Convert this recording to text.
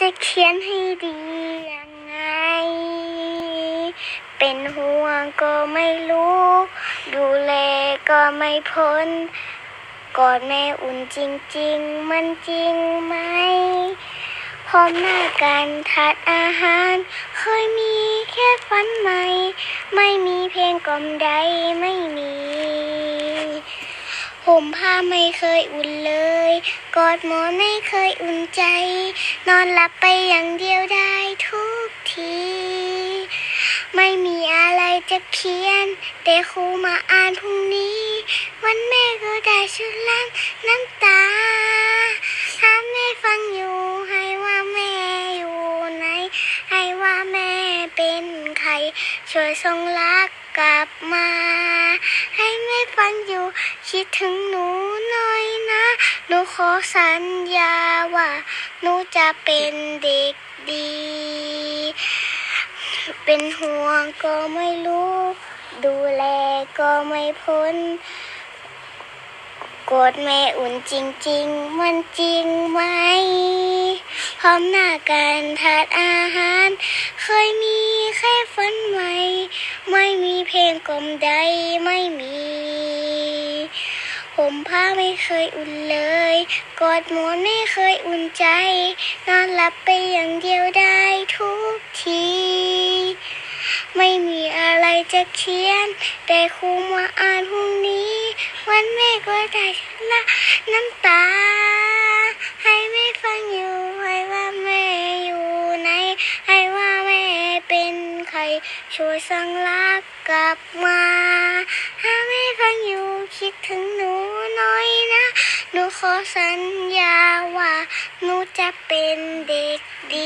จะเขียนให้ดียังไง เป็นห่วงก็ไม่รู้ ดูแลก็ไม่พ้น กอดแม่อุ่นจริง ๆ มันจริงไหมพร้อมหน้ากันทานอาหาร เคยมีแค่ฝันใหม่ ไม่มีเพลงกล่อมใดไม่มี ห่มผ้าไม่เคยอุ่นเลย กอดหมอนไม่เคยอุ่นใจ นอนหลับไปอย่างเดียวได้ทุกที ไม่มีอะไรจะเขียน แต่ครูมาอ่านพรุ่งนี้ วันแม่ก็ได้ชุดล้างน้ำตาถ้าแม่ฟังอยู่ให้ว่าแม่อยู่ไหน ให้ว่าแม่เป็นใคร ช่วยส่งรักกลับมา ให้แม่ฟังอยู่ คิดถึงหนูหน่อยนะ หนูขอสัญญาว่าหนูจะเป็นเด็กดี เป็นห่วงก็ไม่รู้ ดูแลก็ไม่พ้นกดแม่อุ่นจริง ๆ มันจริงไหม พร้อมหน้ากันทานอาหาร เคยมีแค่ฝันใหม ไม่มีเพลงกลมใดไม่มี ผมผ้าไม่เคยอุ่นเลย กอดหมอนไม่เคยอุ่นใจ นอนหลับไปอย่างเดียวได้ทุกที ไม่มีอะไรจะเขียน แต่ครูมาอ่านพรุ่งนี้ วันแม่ก็ได้ชนะน้ำตา ให้แม่ฟังอยู่ให้ว่าแม่อยู่ไหน ให้ว่าแม่เป็นใคร ช่วยสั่งรักกลับมา ถ้าแม่ฟังอยู่ คิดถึงหนูน้อยนะ หนูขอสัญญาว่า หนูจะเป็นเด็กดี